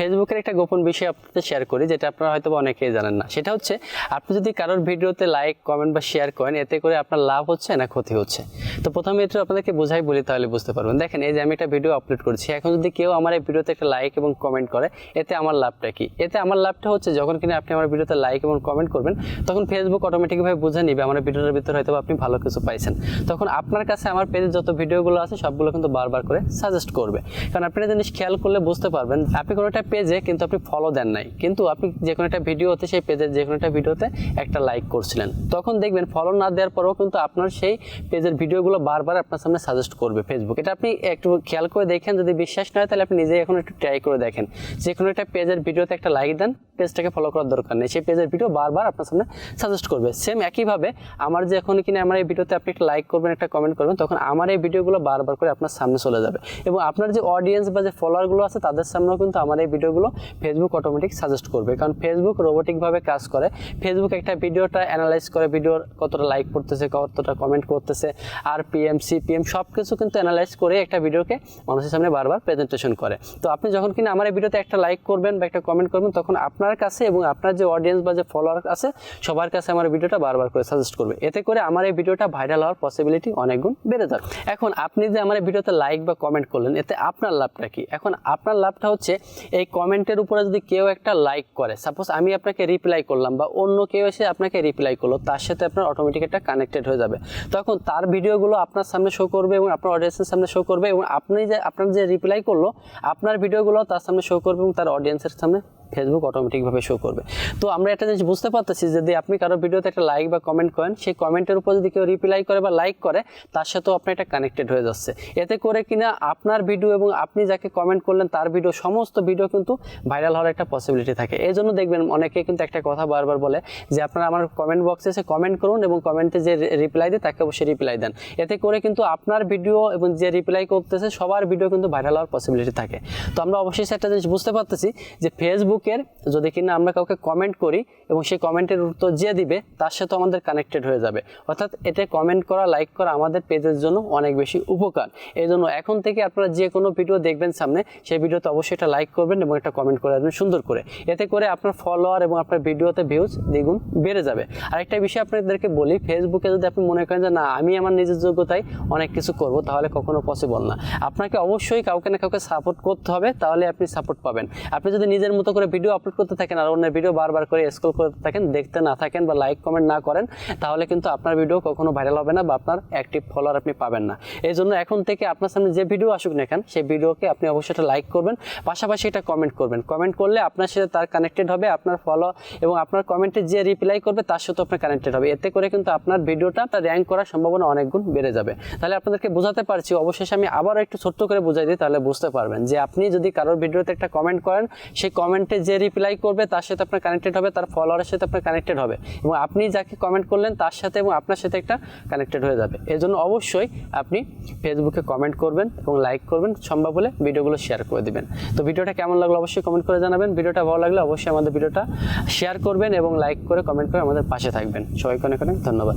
ফেসবুকের একটা গোপন বিষয় আপনাদের শেয়ার করি, যেটা আপনারা হয়তো অনেকেই জানেন না। সেটা হচ্ছে, আপনি যদি কারোর ভিডিওতে লাইক কমেন্ট বা শেয়ার করেন, এতে করে আপনার লাভ হচ্ছে না ক্ষতি হচ্ছে? তো প্রথমে এটা আপনাদেরকে বোঝাই বলি, তাহলে বুঝতে পারবেন। দেখেন, এই যে আমি একটা ভিডিও আপলোড করছি, এখন যদি কেউ আমার এই ভিডিওতে একটা লাইক এবং কমেন্ট করে, এতে আমার লাভটা কি? এতে আমার লাভটা হচ্ছে, যখন কিনা আপনি আমার ভিডিওতে লাইক এবং কমেন্ট করবেন, তখন ফেসবুক অটোমেটিকভাবে বুঝে নিবে, আমার ভিডিওর ভিতরে হয়তো আপনি ভালো কিছু পাইছেন। তখন আপনার কাছে আমার পেজে যত ভিডিওগুলো আছে, সবগুলো কিন্তু বারবার করে সাজেস্ট করবে। কারণ আপনি জিনিস খেয়াল করলে বুঝতে পারবেন, আপনি কোনো একটা পেজে কিন্তু আপনি ফলো দেন নাই। কিন্তু আপনি যে কোনো একটা ভিডিওতে, সেই পেজের যে কোনো একটা ভিডিওতে একটা লাইক করছিলেন। তখন দেখবেন ফলো না দেওয়ার পরেও কিন্তু আপনার সেই পেজের ভিডিওগুলো বারবার আপনার সামনে সাজেস্ট করবে ফেসবুক এটা আপনি একটু খেয়াল করে দেখেন, যদি বিশ্বাস না হয় তাহলে আপনি নিজেই এখন একটু ট্রাই করে দেখেন। যে কোনো একটা পেজের ভিডিওতে একটা লাইক দেন, পেজটাকে ফলো করার দরকার নেই। সেই পেজের ভিডিও বারবার আপনার সামনে সাজেস্ট করবে। সেম একইভাবে আমার যে এখন কিনা আমার এই ভিডিওতে আপনি একটা লাইক করবেন, একটা কমেন্ট করবেন, তখন আমার এই ভিডিওগুলো বারবার করে আপনার সামনে চলে যাবে। এবং আপনার যে অডিয়েন্স বা যে ফলোয়ারগুলো আছে, তাদের সামনেও কিন্তু আমার এই ভিডিওগুলো ফেসবুক অটোমেটিক সাজেস্ট করবে। কারণ ফেসবুক রোবোটিকভাবে কাজ করে। ফেসবুক একটা ভিডিওটা অ্যানালাইজ করে, ভিডিওর কতটা লাইক করতেছে, কতটা কমেন্ট করতেছে আর পিএম সিপিএম সব কিছু কিন্তু অ্যানালাইজ করে একটা ভিডিওকে মানুষের সামনে বারবার প্রেজেন্টেশন করে। তো আপনি যখন কিনা আমার এই ভিডিওতে একটা লাইক করবেন বা একটা কমেন্ট করবেন, তখন আপনার কাছে এবং আপনার যে অডিয়েন্স বা যে ফলোয়ার আছে, সবার কাছে আমার ভিডিওটা বারবার করে সাজেস্ট করবে। এতে করে আমার এই ভিডিওটা ভাইরাল হওয়ার পসিবিলিটি অনেক গুণ বেড়ে যাবে। এখন আপনি যে আমার ভিডিওতে লাইক বা কমেন্ট করলেন, এতে আপনার লাভটা কি? এখন আপনার লাভটা হচ্ছে এই কমেন্টের উপরে যদি কেউ একটা লাইক করে সাপোজ আমি আপনাকে রিপ্লাই করলাম বা অন্য কেউ এসে আপনাকে রিপ্লাই করল, তার সাথে আপনার অটোমেটিক একটা কানেক্টেড হয়ে যাবে। তখন তার ভিডিওগুলো আপনার সামনে শো করবে এবং আপনার অডিয়েন্সের সামনে শো করবে এবং আপনি যে, আপনার যে রিপ্লাই করল, আপনার ভিডিওগুলো তার সামনে শো করবে এবং তার অডিয়েন্সের সামনে ফেসবুক অটোমেটিকভাবে শো করবে। তো আমরা একটা জিনিস বুঝতে পারতেছি যদি আপনি কারও ভিডিওতে একটা লাইক বা কমেন্ট করেন, সেই কমেন্টের উপর যদি কেউ রিপ্লাই করে বা লাইক করে, তার সাথেও আপনার এটা কানেক্টেড হয়ে যাচ্ছে। এতে করে কিনা আপনার ভিডিও এবং আপনি যাকে কমেন্ট করলেন, তার ভিডিও সমস্ত ভিডিও কিন্তু ভাইরাল হওয়ার একটা পসিবিলিটি থাকে। এই জন্য দেখবেন অনেকে কিন্তু একটা কথা বারবার বলে যে, আপনারা আমার কমেন্ট বক্সে এসে কমেন্ট করুন এবং কমেন্টে যে রিপ্লাই দেয়, তাকে অবশ্যই রিপ্লাই দেন। এতে করে কিন্তু আপনার ভিডিও এবং যে রিপ্লাই করতেছে, সবার ভিডিও কিন্তু ভাইরাল হওয়ার পসিবিলিটি থাকে। তো আমরা অবশ্যই একটা জিনিস বুঝতে পারতেছি যে ফেসবুকের যদি কিনা আমরা কাউকে কমেন্ট করি এবং সেই কমেন্টের উত্তর যে দিবে, তার সাথে আমাদের কানেক্টেড হয়ে যাবে। অর্থাৎ এটা কমেন্ট করা লাইক করা আমাদের পেজের জন্য অনেক বেশি উপকার। এই জন্য এখন থেকে আপনারা যে কোনো ভিডিও দেখবেন সামনে, সেই ভিডিওতে অবশ্যই একটা লাইক করবেন এবং একটা কমেন্ট করে দেবেন সুন্দর করে। এতে করে আপনার ফলোয়ার এবং আপনার ভিডিওতে ভিউজ দ্বিগুণ বেড়ে যাবে। আরেকটা বিষয় আপনাদেরকে বলি ফেসবুকে যদি আপনি মনে করেন যে, না, আমি আমার নিজের যোগ্যতায় অনেক কিছু করব তাহলে কখনো পসিবল না। আপনাকে অবশ্যই কাউকে না কাউকে সাপোর্ট করতে হবে, তাহলে আপনি সাপোর্ট পাবেন। আপনি যদি নিজের মতো করে ভিডিও আপলোড করতে থাকেন আর অন্যের ভিডিও বারবার করে স্ক্রল করতে থাকেন, দেখতে না থাকেন বা লাইক কমেন্ট না করেন, তাহলে কিন্তু আপনার ভিডিও কখনো ভাইরাল হবে না বা আপনার অ্যাক্টিভ ফলোয়ার আপনি পাবেন না। এই জন্য এখন থেকে আপনার সামনে যে ভিডিও আসুক না কেন, সেই ভিডিওকে আপনি অবশ্যই একটা লাইক করবেন, পাশাপাশি এটা কমেন্ট করবেন। কমেন্ট করলে আপনার সাথে তার কানেক্টেড হবে, আপনার ফলো এবং আপনার কমেন্টে যে রিপ্লাই করবে, তার সাথে আপনার কানেক্টেড হবে। এতে করে কিন্তু আপনার ভিডিওটা তার র্যাঙ্ক করার সম্ভাবনা অনেক গুণ বেড়ে যাবে। তাহলে আপনাদেরকে বোঝাতে পারছি, অবশেষে আমি আবারও একটু ছোট্ট করে বুঝাই দিই, তাহলে বুঝতে পারবেন যে আপনি যদি কারোর ভিডিওতে একটা কমেন্ট করেন, সেই কমেন্টে যে রিপ্লাই করবে তার সাথে আপনার কানেক্টেড হবে, তার ফলোয়ারের সাথে আপনার কানেক্টেড হবে এবং আপনি যাকে কমেন্ট করলেন তার সাথে এবং আপনার সাথে একটা কানেক্টেড হয়ে যাবে। এই জন্য অবশ্যই আপনি ফেসবুকে কমেন্ট করবেন এবং লাইক করবেন, সম্ভব হলে ভিডিওগুলো শেয়ার করে দেবেন। তো ভিডিওটা কেমন লাগল অবশ্যই কমেন্ট করে জানাবেন। ভিডিওটা ভালো লাগলে অবশ্যই আমাদের ভিডিওটা শেয়ার করবেন এবং লাইক করে কমেন্ট করে আমাদের পাশে থাকবেন। সবাইকে অনেক অনেক ধন্যবাদ।